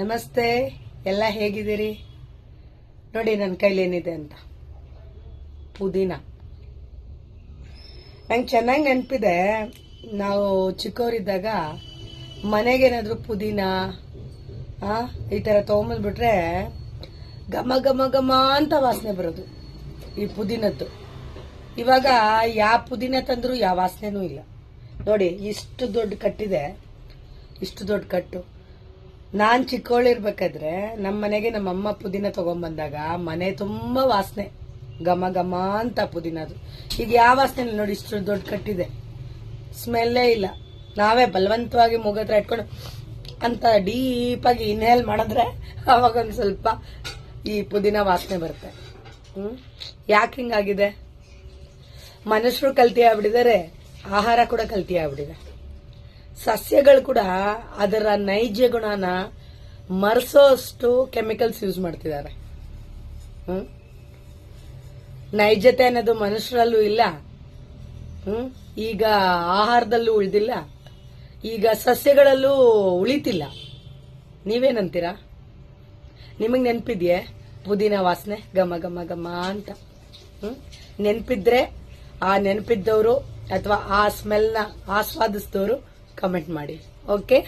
ನಮಸ್ತೆ, ಎಲ್ಲ ಹೇಗಿದ್ದೀರಿ? ನೋಡಿ ನನ್ನ ಕೈಲಿ ಏನಿದೆ ಅಂತ. ಪುದೀನ. ನಂಗೆ ಚೆನ್ನಾಗಿ ನೆನಪಿದೆ, ನಾವು ಚಿಕ್ಕವರಿದ್ದಾಗ ಮನೆಗೇನಾದರೂ ಪುದೀನ ಈ ಥರ ತೊಗೊಂಬಂದ್ಬಿಟ್ರೆ ಘಮ ಘಮ ಘಮ ಅಂತ ವಾಸನೆ ಬರೋದು, ಈ ಪುದೀನದ್ದು. ಇವಾಗ ಯಾವ ಪುದೀನ ತಂದರೂ ಯಾವ ವಾಸನೆನೂ ಇಲ್ಲ. ನೋಡಿ, ಇಷ್ಟು ದೊಡ್ಡ ಕಟ್ಟಿದೆ, ಇಷ್ಟು ದೊಡ್ಡ ಕಟ್ಟು. ನಾನ್ ಚಿಕ್ಕವಳಿರ್ಬೇಕಾದ್ರೆ ನಮ್ಮ ಮನೆಗೆ ನಮ್ಮ ಅಮ್ಮ ಪುದೀನ ತಗೊಂಬಂದಾಗ ಮನೆ ತುಂಬಾ ವಾಸನೆ. ಘಮ ಘಮ ಅಂತ ಪುದೀನ ಅದು. ಈಗ ಯಾವ ವಾಸನೆ ನೋಡಿ ಇಷ್ಟು ದೊಡ್ಡ ಕಟ್ಟಿದೆ. ಸ್ಮೆಲ್ಲೇ ಇಲ್ಲ. ನಾವೇ ಬಲವಂತವಾಗಿ ಮೂಗತ್ರ ಇಟ್ಕೊಂಡು ಅಂತ ಡೀಪಾಗಿ ಇನ್ಹೇಲ್ ಮಾಡಿದ್ರೆ ಅವಾಗ ಒಂದು ಸ್ವಲ್ಪ ಈ ಪುದೀನ ವಾಸನೆ ಬರುತ್ತೆ. ಹ್ಮ್? ಯಾಕೆ ಹಿಂಗಾಗಿದೆ? ಮನುಷ್ಯರು ಕಲ್ತಿ ಆಗ್ಬಿಟ್ಟಿದ್ದಾರೆ ಆಹಾರ ಕೂಡ ಕಲ್ತಿ ಆಗ್ಬಿಟ್ಟಿದೆ ಸಸ್ಯಗಳು ಕೂಡ ಅದರ ನೈಜ ಗುಣನ ಮರೆಸೋಷ್ಟು ಕೆಮಿಕಲ್ಸ್ ಯೂಸ್ ಮಾಡ್ತಿದ್ದಾರೆ. ನೈಜತೆ ಅನ್ನೋದು ಮನುಷ್ಯರಲ್ಲೂ ಇಲ್ಲ. ಈಗ ಆಹಾರದಲ್ಲೂ ಉಳಿದಿಲ್ಲ. ಈಗ ಸಸ್ಯಗಳಲ್ಲೂ ಉಳಿತಿಲ್ಲ. ನೀವೇನಂತೀರಾ? ನಿಮಗೆ ನೆನಪಿದೆಯೇ? ಪುದೀನ ವಾಸನೆ, ಘಮ ಘಮ ಘಮ ಅಂತ. ಹ್ಮ್? ನೆನಪಿದ್ರೆ ಆ ನೆನಪಿದ್ದವರು ಅಥವಾ ಆ ಸ್ಮೆಲ್ನ ಆಸ್ವಾದಿಸಿದವರು ಕಮೆಂಟ್ ಮಾಡಿ. ಓಕೆ